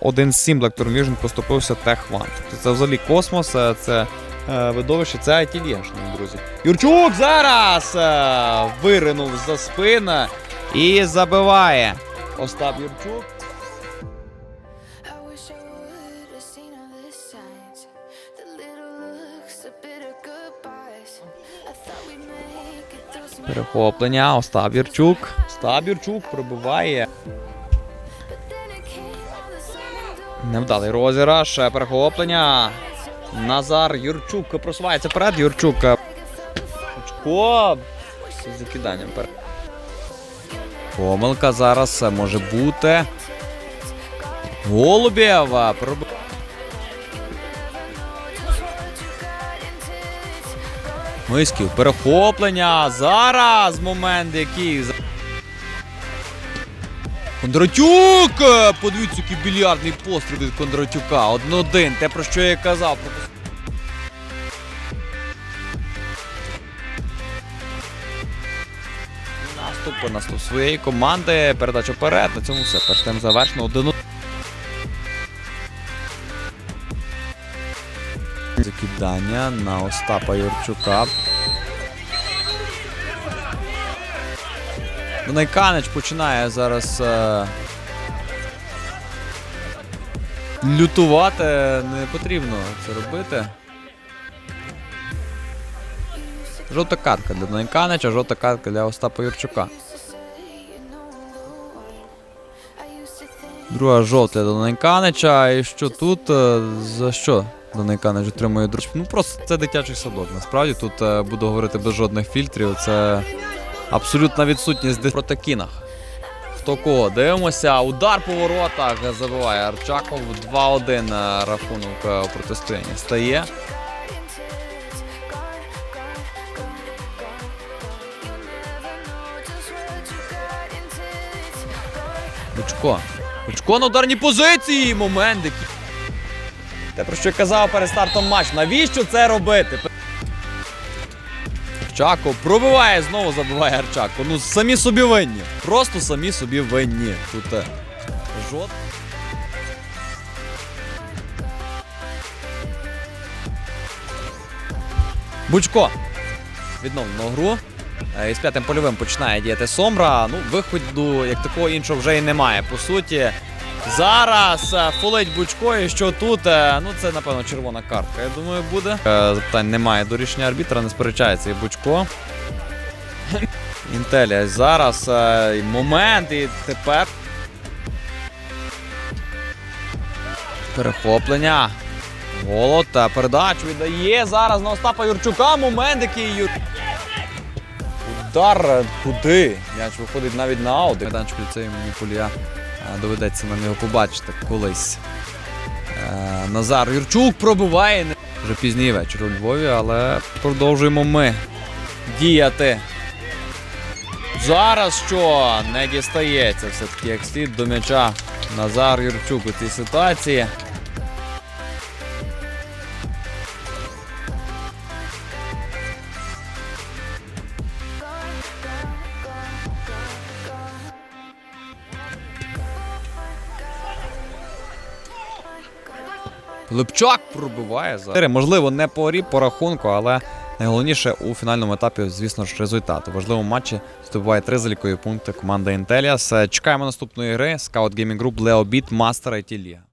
1-7 Black Turn Vision поступився Tech One. Тобто це взагалі космос, е, це е, видовище, це IT шановні друзі. Юрчук зараз е, виринув за спина і забиває. Остап Юрчук. I wish I would have seen Невдалий розіграш. е, Перехоплення. Назар Юрчук просувається вперед. Юрчук. е, Очко. З закиданням. Помилка зараз е, може бути. Голубєв. е, проб- Мисків. Перехоплення. Зараз момент який. Кондратюк! Е, Подивіться, який більярдний постріл від Кондратюка. Один-один. Те, про що я казав. Наступ, наступ своєї команди. Передача вперед. На цьому все. Перший тайм завершено. Один. Закидання на Остапа Юрчука. Найканич починає зараз е... лютувати. Не потрібно це робити. Жовта картка для Найканича, жовта картка для Остапа Юрчука. Друга жовта для Найканича. І що тут? е, За що Найканич отримує друг? Ну просто це дитячий садок. Насправді тут е, буду говорити без жодних фільтрів. Це абсолютна відсутність дис- проти кінах. Хто кого? Дивимося. Удар по воротах забиває Арчаков. 2-1 е, рахунок е, у протистоянні стає. Бучко. Бучко на ударній позиції. Момент. Те, про що я казав перед стартом матчу. Навіщо це робити? Арчако пробиває, знову забиває Арчако. Ну, самі собі винні. Просто самі собі винні. Тут е, жод. Бучко. Відновлено гру. Е, Із п'ятим польовим починає діяти Сомбра. Ну, виходу, як такого іншого вже і немає. По суті, зараз е, фолить Бучко, і що тут, е, ну це, напевно, червона картка, я думаю, буде. Е, Запитань немає до рішення арбітра, не сперечається і Бучко. Інтелія зараз момент, і тепер. Перехоплення. Голод передачу віддає зараз на Остапа Юрчука. Момент, який Юр. Удар куди? М'яч виходить навіть на аут. Майданчик ліцею мені доведеться нам його побачити колись. Е, Назар Юрчук пробиває. Вже пізній вечір у Львові, але продовжуємо ми діяти. Зараз що не дістається все-таки як слід до м'яча Назар Юрчук у цій ситуації. Липчак пробиває за можливо не по рі, по рахунку, але найголовніше у фінальному етапі, звісно ж, результат. У важливому матчі здобуває три залікові пункти команда Інтеліас. Чекаємо наступної гри. Scout Gaming Group, Beat, Master IT Liga.